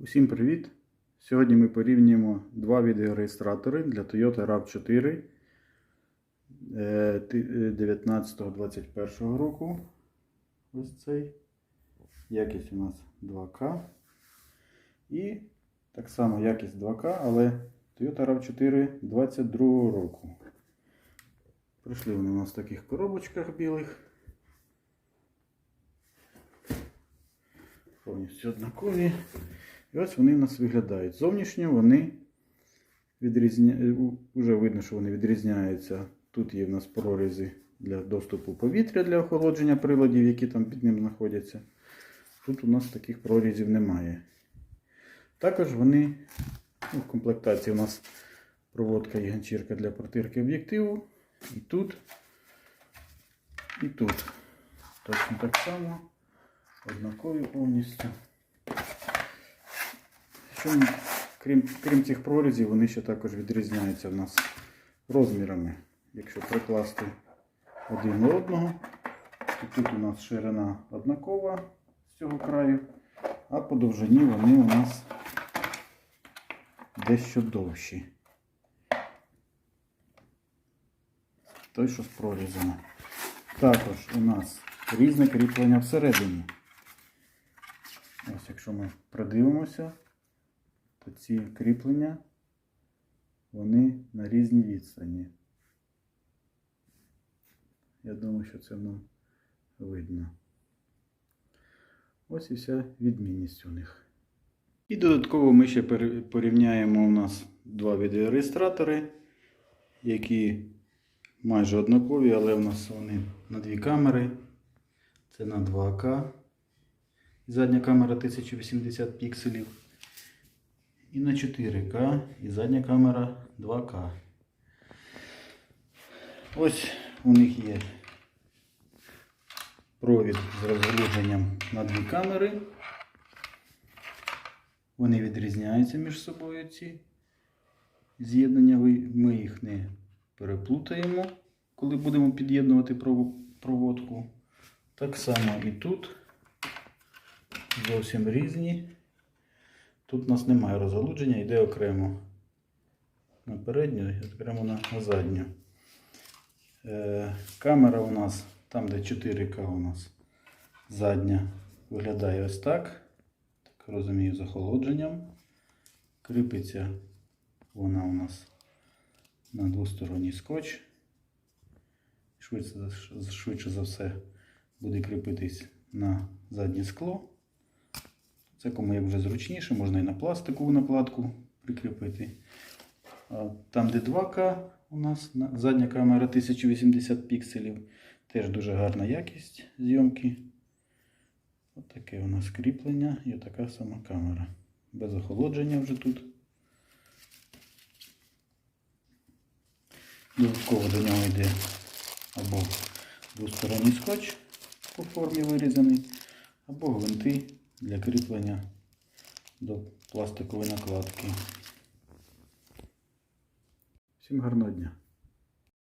Усім привіт! Сьогодні ми порівнюємо два відеореєстратори для Toyota RAV4 19-21 року. Ось цей. Якість у нас 2К. І так само якість 2К, але Toyota RAV4 22 року. Прийшли вони у нас в таких коробочках білих. Повністю однакові. І ось вони в нас виглядають. Зовнішньо вони відрізня... Уже видно, що вони відрізняються. Тут є в нас прорізи для доступу повітря для охолодження приладів, які там під ним знаходяться. Тут у нас таких прорізів немає. Також вони ну, в комплектації у нас проводка і ганчірка для протирки об'єктиву. І тут, і тут. Точно так само. Однакові повністю. Що, крім, крім цих прорізів, вони ще також відрізняються в нас розмірами. Якщо прикласти один до одного, то тут у нас ширина однакова з цього краю, а по довжині вони у нас дещо довші. Той, що з прорізами. Також у нас різне кріплення всередині. Ось якщо ми придивимося, то ці кріплення вони на різній відстані. Я думаю, що це нам видно. Ось і вся відмінність у них. І додатково ми ще порівняємо у нас два відеореєстратори, які майже однакові, але у нас вони на дві камери. Це на 2К. Задня камера 1080 пікселів. І на 4К і задня камера 2К. Ось у них є провід з розгалудженням на дві камери. Вони відрізняються між собою ці з'єднання. Ми їх не переплутаємо, коли будемо під'єднувати проводку. Так само і тут зовсім різні. Тут у нас немає розгалудження, йде окремо на передню і окремо на, на задню. Е, камера у нас, там де 4К у нас задня, виглядає ось так. Так розумію, з охолодженням. Кріпиться вона у нас на двосторонній скотч. Швидше, швидше за все буде кріпитись на заднє скло. Це кому як вже зручніше, можна і на пластикову накладку прикріпити. Там, де 2К у нас задня камера 1080 пікселів, теж дуже гарна якість зйомки. Ось таке у нас кріплення і така сама камера. Без охолодження вже тут. Додатково до нього йде або двосторонній скотч по формі вирізаний, або гвинти для кріплення до пластикової накладки. Всім гарного дня!